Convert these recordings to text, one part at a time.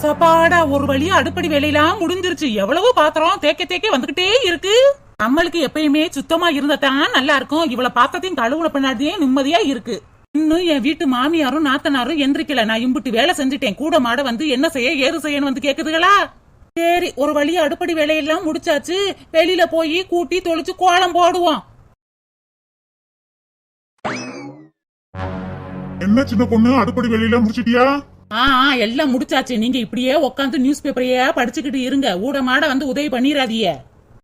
சப்பாடா ஒரு வழியா அடுப்படி வேலையெல்லாம் முடிஞ்சிருச்சு. எவ்வளவு பாத்திரம் தேக்க தேக்க வந்துகிட்டே இருக்கு. நம்மளுக்கு எப்பயுமே சுத்தமா இருந்தாதான் நல்லா இருக்கும். இவ்வளவு பாத்திரத்தையும் கழுவுல பின்னாடியே நிம்மதியா இருக்கு. இன்னும் என் வீட்டு மாமியாரும் நாத்தனாரும் எந்திரிக்கல. நான் இம்புட்டு வேலை செஞ்சுட்டேன். கூட மாட வந்து என்ன செய்ய ஏது செய்யன்னு வந்து கேக்குதுங்களா சரி ஒரு வழியா அடுப்படி வேலையெல்லாம் முடிச்சாச்சு. வெளியில போய் கூட்டி தொளிச்சு கோலம் போடுவோம். என்ன சின்ன பொண்ணு? அடுப்படி வேலையெல்லாம் முடிச்சிட்டியா? ஆ ஆ, எல்லாம் முடிச்சாச்சு. நீங்க இப்படியே உட்காந்து நியூஸ் பேப்பரையே படிச்சுக்கிட்டு இருங்க. ஊட மாட வந்து உதவி பண்ணிடாதீங்க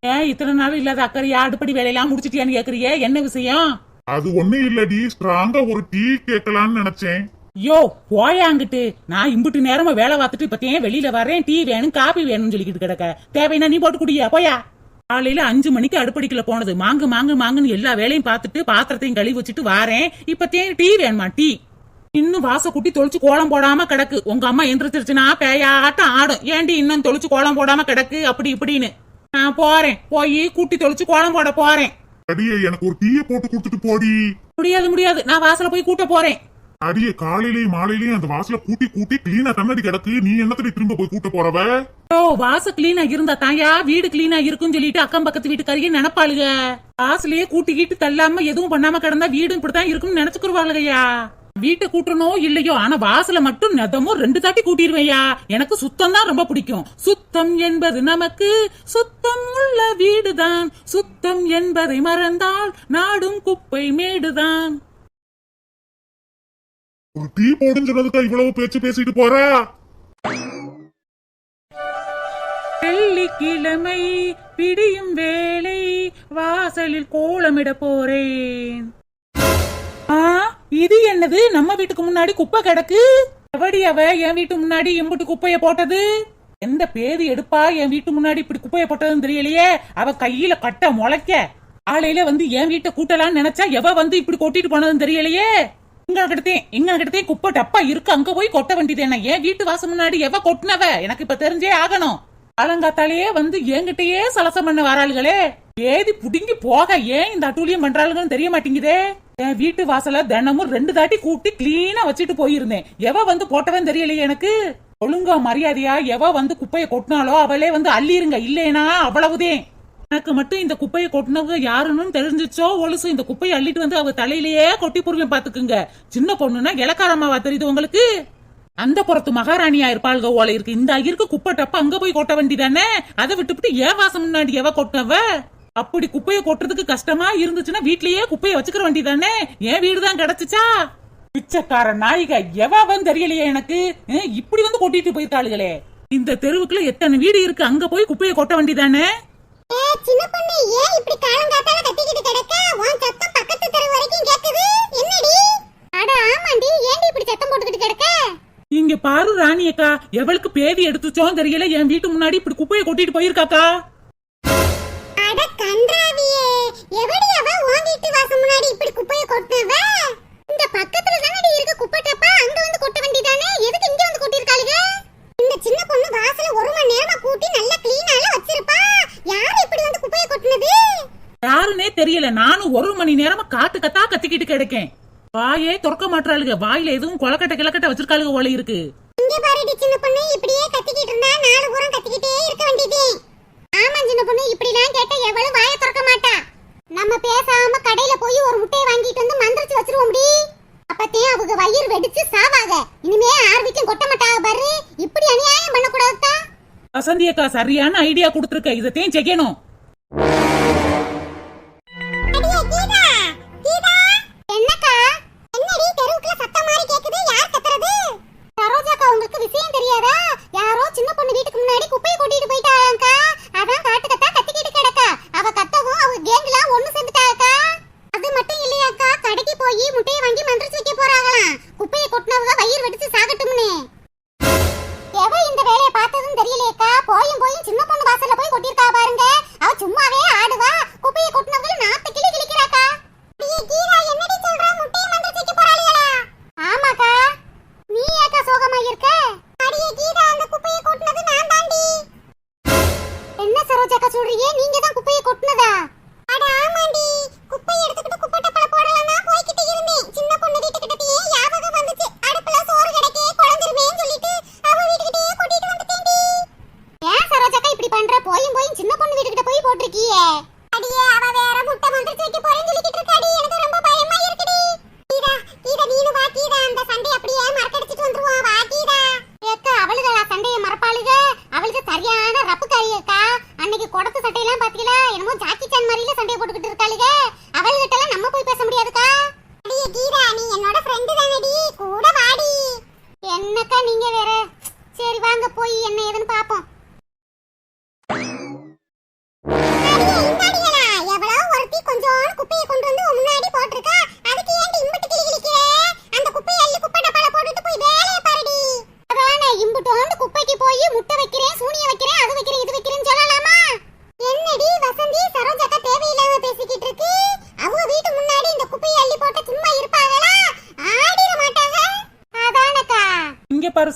ஏன் இத்தனை நாள் இல்லாத அக்கறையா அடுப்படி வேலையெல்லாம் முடிச்சிட்டியான்னு கேக்குறியே? என்ன விஷயம்? அது ஒண்ணு இல்லடி. ஸ்ட்ராங்கா ஒரு டீ கேட்கலான்னு நினைச்சேன். யோ போயாங்கிட்டு. நான் இம்புட்டு நேரமா வேலை பார்த்துட்டு இப்பத்தேன் வெளியில வரேன் டீ வேணும் காபி வேணும்னு சொல்லிக்கிட்டு கிடக்க. தேவைன்னா நீ போட்டு குடியா? போயா? காலையில அஞ்சு மணிக்கு அடுப்படிக்குள்ள போனது. மாங்கு மாங்கு மாங்குன்னு எல்லா வேலையும் பார்த்துட்டு பாத்திரத்தையும் கழுவி வச்சுட்டு வாரேன். இப்பத்தேன் டீ வேணுமா? டீ. இன்னும் வாச குட்டி தொளிச்சு கோலம் போடாம கிடக்கு. உங்க அம்மா எந்திரிச்சிருச்சுன்னா பேயாட்டம் ஆடும். ஏண்டி இன்னும் தொளிச்சு கோலம் போடாம கிடக்கு? அப்படி இப்படின்னு. நான் போறேன். போய் கூட்டி தொளிச்சு கோலம் போட போறேன். அடியே எனக்கு ஒரு டீயை போட்டு கொடுத்துட்டு போடி. முடியாது முடியாது. நான் வாசல போய் கூட்ட போறேன். அடியே காலையிலயும் மாலையிலயும் அந்த வாசல கூட்டி கூட்டி கிளீனா கண்ணாடி கிடக்கு. நீ என்னத்தடி திரும்ப போய் கூட்ட போறவ? ஓ வாச கிளீனா இருந்தா தாயா? வீடு கிளீனா இருக்குன்னு சொல்லிட்டு அக்கம் பக்கத்து வீட்டுக்காரியே நினைப்பாளுக. வாசலையே கூட்டிக்கிட்டு தள்ளாம எதுவும் பண்ணாம கிடந்தா வீடும் இப்படித்தான் இருக்கும்னு நினைச்சுக்குருவாளுகையா? வீட்டை கூட்டணும் இல்லையோ ஆனா வாசல மட்டும் நெதமும் ரெண்டு தாட்டி கூட்டிடுவேயா எனக்கு சுத்தம் தான் ரொம்ப பிடிக்கும். சுத்தம் என்பது நமக்கு சுத்தம் உள்ள வீடுதான். சுத்தம் என்பதை மறந்தால் நாடும் குப்பை மேடுதான். ஒரு டீ போடுன்னு சொன்னதுக்கா இவ்வளவு பேச்சு பேசிட்டு போற? வெள்ளிக்கிழமை பிடியும் வேலை வாசலில் கோலமிட போறேன். ஆ? இது என்னது? நம்ம வீட்டுக்கு முன்னாடி குப்பை கிடக்கு? எவடி அவ? என் வீட்டு முன்னாடி எம்புட்டு குப்பைய போட்டது? எந்த பேதி எடுப்பா? என் வீட்டு முன்னாடி இப்படி குப்பைய போட்டதுன்னு தெரியலையே. அவ கையில கட்ட முளைக்க. ஆளையில வந்து என் வீட்டை கூட்டலாம்னு நினைச்சா எவ வந்து இப்படி கொட்டிட்டு போனதுன்னு தெரியலையே? இங்க கிட்டத்தேன் இங்க கிட்டத்தேன் குப்பை டப்பா இருக்கு. அங்க போய் கொட்ட வேண்டியது என்ன? என் வீட்டு வாசம் முன்னாடி எவ கொட்டினவ? எனக்கு இப்ப தெரிஞ்சே ஆகணும். அலங்காத்தாலேயே வந்து என்கிட்டயே சலசம் பண்ண வராளுகளே. ஏதி புடுங்கி போக ஏன் இந்த அட்டூழியம் பண்றாளுங்கன்னு தெரிய மாட்டேங்குதே? என் வீட்டு வாசல தினமும் ரெண்டு தாட்டி கூட்டி கிளீனா வச்சுட்டு போயிருந்தேன். எவ வந்து போட்டவன் தெரியலையே எனக்கு? ஒழுங்கா மரியாதையா எவ வந்து குப்பைய கொட்டினாலோ அவளே வந்து அள்ளிருங்க. இல்லைனா அவ்வளவுதேன் எனக்கு மட்டும் இந்த குப்பையை கொட்டினவங்க யாருன்னு தெரிஞ்சிச்சோ ஒழுசு இந்த குப்பையை அள்ளிட்டு வந்து அவ தலையிலேயே கொட்டி புருவேன் பாத்துக்குங்க சின்ன பொண்ணுன்னா இலக்காரமாவா தெரியுது உங்களுக்கு? அந்த புறத்து மகாராணியா இருப்பாள்க ஓலை இருக்கு. இந்த இருக்கு குப்பை டப்ப அங்க போய் கொட்ட வேண்டியதானே? அதை விட்டுவிட்டு ஏன் வாசம் முன்னாடி எவ கொட்டினவ? அப்படி குப்பையை கொட்டுறதுக்கு கஷ்டமா இருந்துச்சுன்னா வீட்லயே குப்பையை வச்சுக்கிற வேண்டியதானே? என் வீடு தான் கிடைச்சுச்சா? பிச்சைக்கார நாயிக எவாவன் தெரியலையே எனக்கு? இப்படி வந்து கொட்டிட்டு போயிருக்காளுகளே இந்த தெருவுக்குள்ள எத்தனை வீடு இருக்கு? அங்க போய் குப்பையை கொட்ட வேண்டியதானே? ஏ சின்ன பொண்ணு ஏன் இப்படி காலங்காத்தால கத்திக்கிட்டு கிடக்க? உன் சத்தம் பக்கத்து தெரு வரைக்கும் கேக்குது. என்னடி? அட ஆமாண்டி. ஏன்டி இப்படி சத்தம் போட்டுக்கிட்டு கிடக்க? இங்க பாரு ராணி அக்கா எவளுக்கு பேதி எடுத்துச்சோன்னு தெரியல. என் வீட்டு முன்னாடி இப்படி குப்பையை கொட்டிட்டு போயிருக்காக்கா. கன்றாவியே எவடி அவ உன் வீட்டு வாசல் முன்னாடி இப்படி குப்பைய கொட்டினவ? இந்த பக்கத்துல தானடி இருக்க குப்பை டப்பா? அங்க வந்து கொட்ட வேண்டியதானே? எதுக்கு இங்க வந்து கொட்டிருக்காளுக இந்த சின்ன பொண்ணு வாசல ஒரு மணி நேரமா கூட்டி நல்லா கிளீனால வச்சிருப்பா. யார் இப்படி வந்து குப்பைய கொட்டினது? யாருன்னே தெரியல. நானும் ஒரு மணி நேரமா காட்டு கத்தா கத்திக்கிட்டு கிடக்கேன். வாயே திறக்க மாட்டாளுங்க வாயில எதுவும் கொலக்கட்டை கிளக்கட்டை வச்சிருக்காளுங்க ஓலை இருக்கு. இங்க பாருடி சின்ன பொண்ணு இப்படியே கத்திக்கிட்டு இருந்தா நாலு பூரம் கத்திக்கிட்டே இருக்க வேண்டியதே ஆமா சின்ன பொண்ணு இப்படிலாம் கேட்டா எவ்வளவு வாய திறக்க மாட்டா நம்ம பேசாம கடையில போய் ஒரு முட்டையை வாங்கிட்டு வந்து மந்திரிச்சு வச்சிருவோம்டி அப்பத்தே அடிச்சு வயிறு சாவாக இனிமே யார் வீட்லயும் கொட்ட மாட்டாங்க பாரு. இப்படி அநியாயம் பண்ணக்கூடாதுதா வசந்தி அக்கா சரியான ஐடியா கொடுத்துருக்க. இதத்தையும் செய்யணும். சேர்க்க சொல்றீங்க நீங்க தான் குப்பையை கொட்டினதா? என்ன ஏதுன்னு பாப்போம்.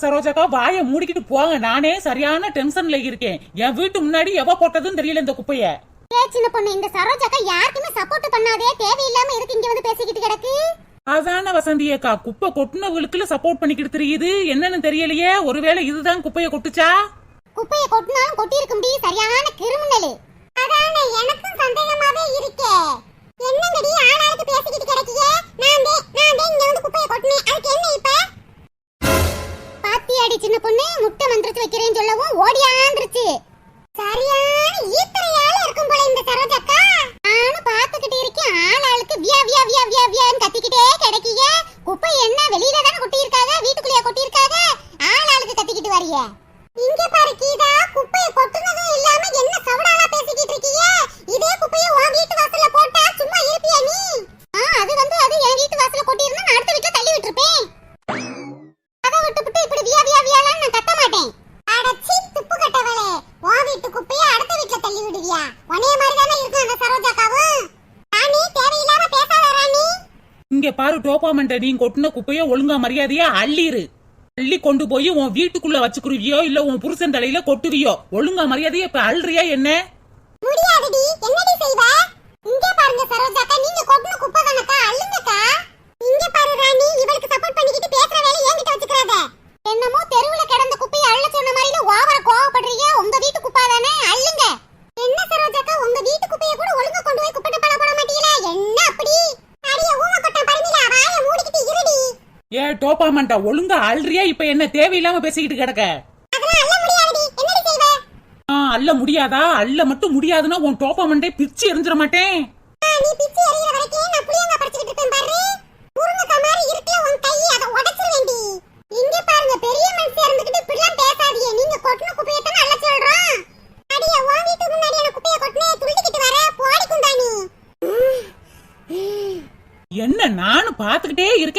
சரோஜாக்கா வாய மூடிக்கிட்டு போங்க. நானே சரியான டென்ஷன்ல இருக்கேன். என் வீட்டு முன்னாடி எவ போட்டதுன்னு தெரியல இந்த குப்பைய. சின்ன பொண்ணு இந்த சரோஜாக்கா யாருக்குமே சப்போர்ட் பண்ணாதே. தேவையில்லாம இருக்கு இங்க வந்து பேசிக்கிட்டு கிடக்கு? அதான வசந்தி அக்கா குப்பை கொட்டினவளுக்குல சப்போர்ட் பண்ணிக்கிட்டு தெரியுது. என்னன்னு தெரியலையே. ஒருவேளை இதுதான் குப்பைய கொட்டுச்சா? குப்பைய கொட்டினாலும் கொட்டி இருக்க முடியும் சரியான கிரிமினல். அதான எனக்கும் சந்தேகமாவே இருக்கே. என்னங்கடி ஆளாளுக்கு பேசிக்கிட்டு கிடக்கியே? நான் நான் இங்க வந்து குப்பைய கொட்டினேன். அதுக்கு என்ன இப்ப? சத்தி அடி சின்ன பொண்ணு முட்டை மந்திரிச்சு வைக்கிறேன்னு சொல்லவும் ஓடியாந்துருச்சு. கவர்மெண்ட் நீ கொட்டின குப்பையோ ஒழுங்கா மரியாதையா அள்ளிரு. அள்ளி கொண்டு போய் உன் வீட்டுக்குள்ள வச்சுக்குருவியோ இல்ல உன் புருஷன் தலையில கொட்டுவியோ ஒழுங்கா மரியாதையா இப்ப அழுறியா என்ன? முடியாதுடி. என்னடி செய்வ? இங்க பாருங்க சரோஜாக்கா நீங்க கொட்டின குப்பை கணக்கா? அள்ளுங்கக்கா. இங்க பாரு ராணி இவளுக்கு சப்போர்ட் பண்ணிக்கிட்டு டோப்பாமண்டா ஒழுங்கா அல்றியா இப்ப என்ன தேவையில்லாம பேசிக்கிட்டு கிடக்க? அல்ல முடியாதா? அல்ல மட்டும் முடியாதுன்னா உன் டோப்பாமண்டே பிச்சு எரிஞ்சிட மாட்டேன்.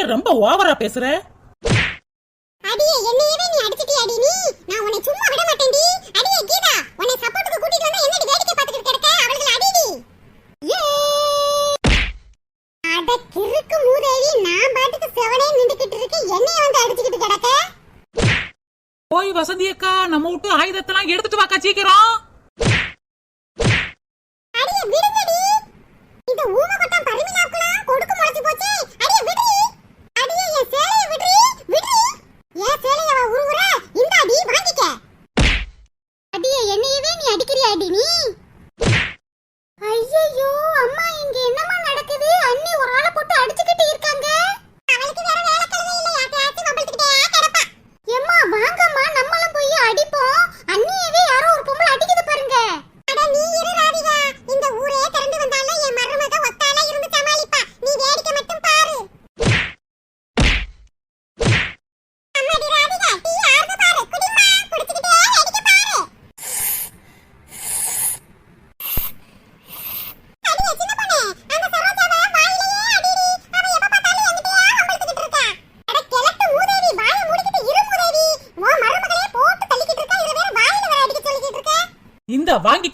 ஏன் ரொம்ப ஓவரா பேசுற? அடியே என்னையவே நீ அடிச்சிட்டியா அடி நான் உன்னை சும்மா விட மாட்டேன்டி. அடியே கீதா உன்னை சப்போர்ட்டுக்கு கூட்டிட்டு வந்தா என்னடி வேடிக்கை பார்த்துட்டு கிடக்க? அவங்கள அடிடி அட நான் பாட்டுக்கு செவனே நின்றுகிட்டு இருக்கு. என்னைய அடிச்சிட்டு கிடக்க? போய் வசந்தி நம்ம விட்டு ஆயுதத்தெல்லாம் எடுத்துட்டு வாக்கா சீக்கிரம்.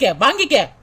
வாங்கிக்க வாங்கிக்க.